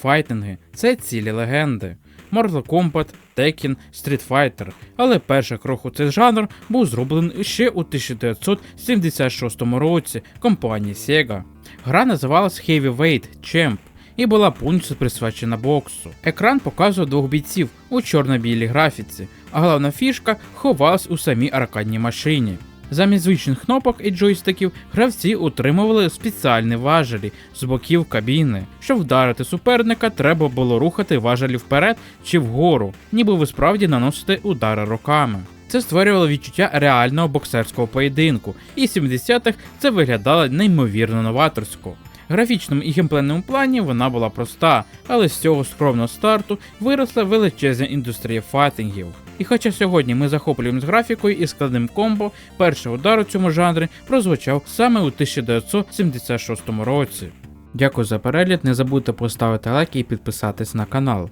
Файтинги це цілі легенди. Mortal Kombat, Tekken, Street Fighter, але перший крок у цей жанр був зроблений ще у 1976 році компанією Sega. Гра називалась Heavyweight Champ і була повністю присвячена боксу. Екран показував двох бійців у чорно-білій графіці, а головна фішка ховалась у самій аркадній машині. Замість звичних кнопок і джойстиків гравці утримували спеціальні важелі з боків кабіни. Щоб вдарити суперника, треба було рухати важелі вперед чи вгору, ніби ви справді наносите удари руками. Це створювало відчуття реального боксерського поєдинку, і в 70-х це виглядало неймовірно новаторсько. Графічному і геймплейному плані вона була проста, але з цього скромного старту виросла величезна індустрія файтингів. І хоча сьогодні ми захоплюємось графікою і складним комбо, перший удар у цьому жанрі прозвучав саме у 1976 році. Дякую за перегляд, не забудьте поставити лайк і підписатись на канал.